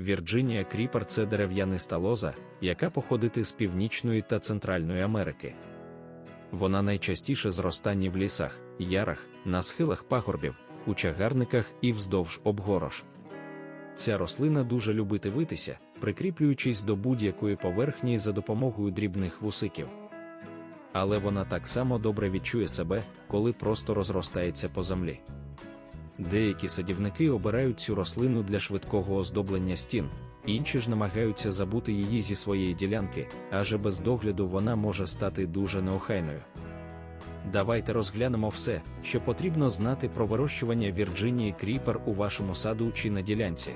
Вірджинія Кріпер це дерев'яниста лоза, яка походить з Північної та Центральної Америки. Вона найчастіше зростання в лісах, ярах, на схилах пагорбів, у чагарниках і вздовж обгорош. Ця рослина дуже любить витися, прикріплюючись до будь-якої поверхні за допомогою дрібних вусиків. Але вона так само добре відчує себе, коли просто розростається по землі. Деякі садівники обирають цю рослину для швидкого оздоблення стін, інші ж намагаються забути її зі своєї ділянки, адже без догляду вона може стати дуже неохайною. Давайте розглянемо все, що потрібно знати про вирощування Вірджинії Кріпер у вашому саду чи на ділянці.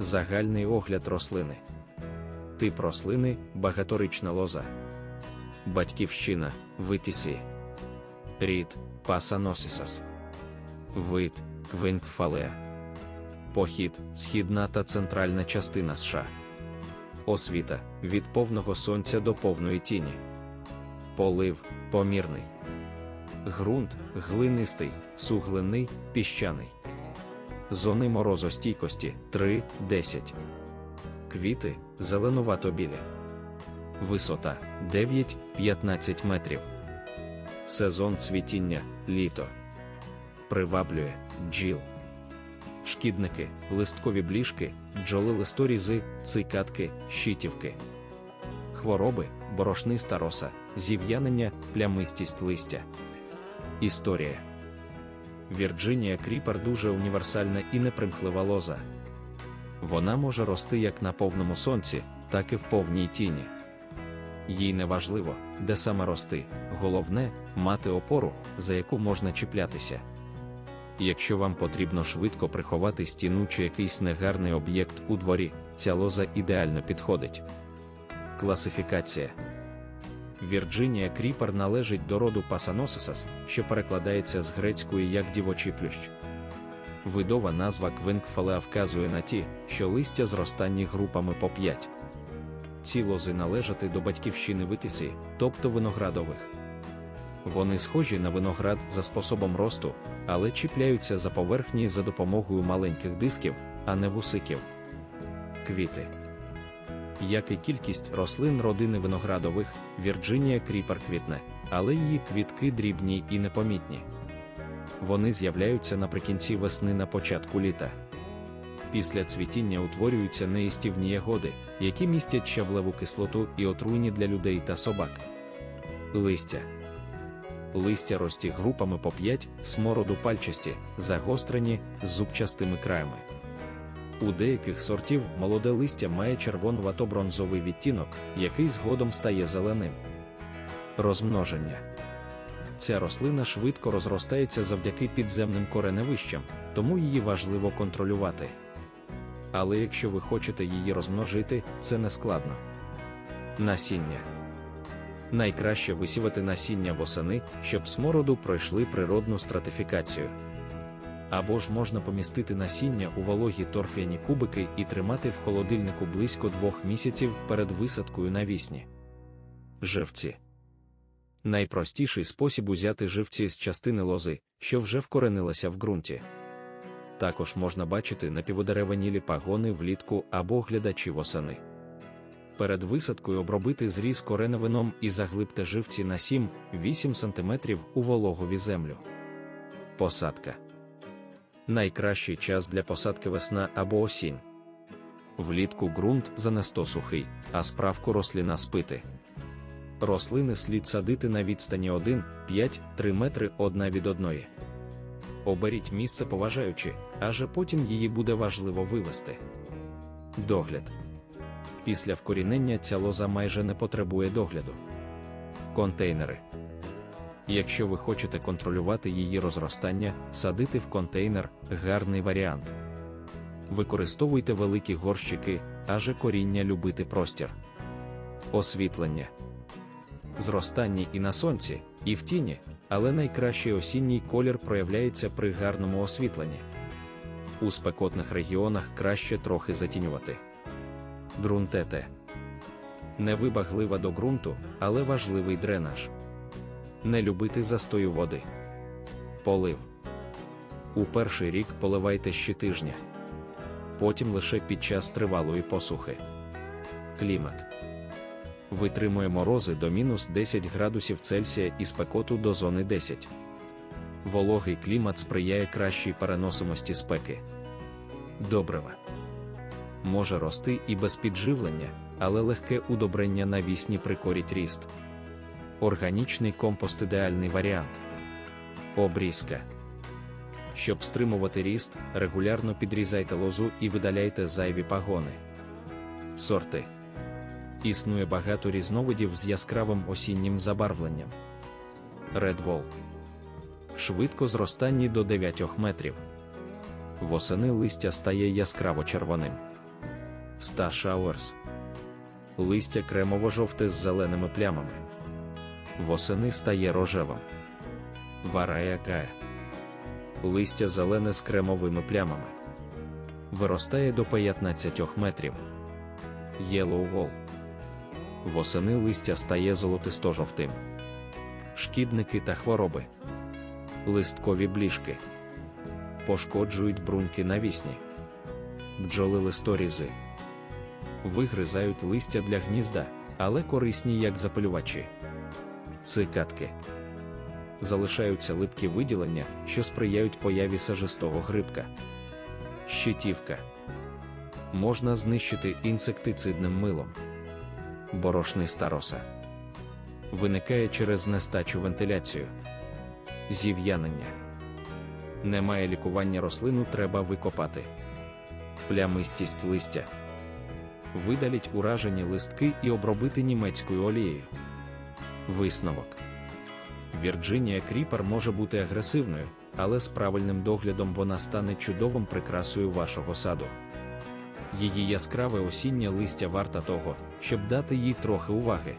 Загальний огляд рослини. Тип рослини багаторична лоза. Батьківщина витісі. Рід Пасаносісас. Вид Квинкфалеа. Похід східна та центральна частина США. Освіта від повного сонця до повної тіні. Полив помірний. Ґрунт глинистий, суглинний, піщаний. Зони морозостійкості 3-10. Квіти зеленувато білі. Висота 9-15 метрів. Сезон цвітіння літо. Приваблює бджіл. Шкідники, листкові бліжки, бджоли листорізи, цикатки, щитівки. Хвороби, борошниста роса, зів'янення, плямистість листя. Історія Вірджинія Кріпер дуже універсальна і непримхлива лоза. Вона може рости як на повному сонці, так і в повній тіні. Їй не важливо, де саме рости, головне мати опору, за яку можна чіплятися. Якщо вам потрібно швидко приховати стіну чи якийсь негарний об'єкт у дворі, ця лоза ідеально підходить. Класифікація Вірджинія Кріпер належить до роду Пасаносисас, що перекладається з грецької як дівочий плющ. Видова назва квинкфалеа вказує на ті, що листя зростанні групами по 5. Ці лози належати до батьківщини витисі, тобто виноградових. Вони схожі на виноград за способом росту, але чіпляються за поверхні за допомогою маленьких дисків, а не вусиків. Квіти. Як і кількість рослин родини виноградових, Вірджинія кріпер квітне, але її квітки дрібні і непомітні. Вони з'являються наприкінці весни на початку літа. Після цвітіння утворюються неїстівні ягоди, які містять щавлеву кислоту і отруйні для людей та собак. Листя. Листя рості групами по 5, смороду пальчасті, загострені з зубчастими краями. У деяких сортів молоде листя має червонувато-бронзовий відтінок, який згодом стає зеленим. Розмноження. Ця рослина швидко розростається завдяки підземним кореневищам, тому її важливо контролювати. Але якщо ви хочете її розмножити, це не складно. Насіння. Найкраще висівати насіння восени, щоб смороду пройшли природну стратифікацію. Або ж можна помістити насіння у вологі торф'яні кубики і тримати в холодильнику близько двох місяців перед висадкою навісні. Живці. Найпростіший спосіб узяти живці з частини лози, що вже вкоренилася в ґрунті. Також можна бачити напіводереванілі пагони влітку або глядачі восени. Перед висадкою обробити зріз кореневином і заглибте живці на 7-8 см у вологові землю. Посадка. Найкращий час для посадки весна або осінь. Влітку ґрунт занесто сухий, а справку рослина спити. Рослини слід садити на відстані 1-5-3 метри одна від одної. Оберіть місце поважаючи, аже потім її буде важливо вивести. Догляд. Після вкорінення ця лоза майже не потребує догляду. Контейнери. Якщо ви хочете контролювати її розростання, садити в контейнер гарний варіант. Використовуйте великі горщики, аже коріння любити простір. Освітлення. Зростання і на сонці, і в тіні, але найкращий осінній колір проявляється при гарному освітленні. У спекотних регіонах краще трохи затінювати. Ґрунтете. Невибаглива до ґрунту, але важливий дренаж. Не любити застою води. Полив. У перший рік поливайте щотижня. потім лише під час тривалої посухи. Клімат витримує морози до мінус 10 градусів Цельсія і спекоту до зони 10. Вологий клімат сприяє кращій переносимості спеки. Добрива може рости і без підживлення, але легке удобрення навісні прикоріть ріст. Органічний компост ідеальний варіант. Обрізка. Щоб стримувати ріст, регулярно підрізайте лозу і видаляйте зайві пагони. Сорти. Існує багато різновидів з яскравим осіннім забарвленням. Wall. Швидко зростанні до 9 метрів. Восени листя стає яскраво червоним. Ста Showers. Листя кремово-жовте з зеленими плямами. Восени стає рожевим. Варая Гая. Листя зелене з кремовими плямами. Виростає до 15 метрів. Yellow Wall. Восени листя стає золотисто-жовтим. Шкідники та хвороби. Листкові бліжки. Пошкоджують бруньки навісні. Бджоли листорізи. Вигризають листя для гнізда, але корисні як запалювачі. Цикатки. Залишаються липкі виділення, що сприяють появі сажистого грибка. Щитівка. Можна знищити інсектицидним милом. Борошний староса. Виникає через нестачу вентиляцію. Зів'янення. Немає лікування рослину треба викопати. Плямистість листя. Видаліть уражені листки і обробити німецькою олією. Висновок. Вірджинія Кріпер може бути агресивною, але з правильним доглядом вона стане чудовим прикрасою вашого саду. Її яскраве осіннє листя варта того, щоб дати їй трохи уваги.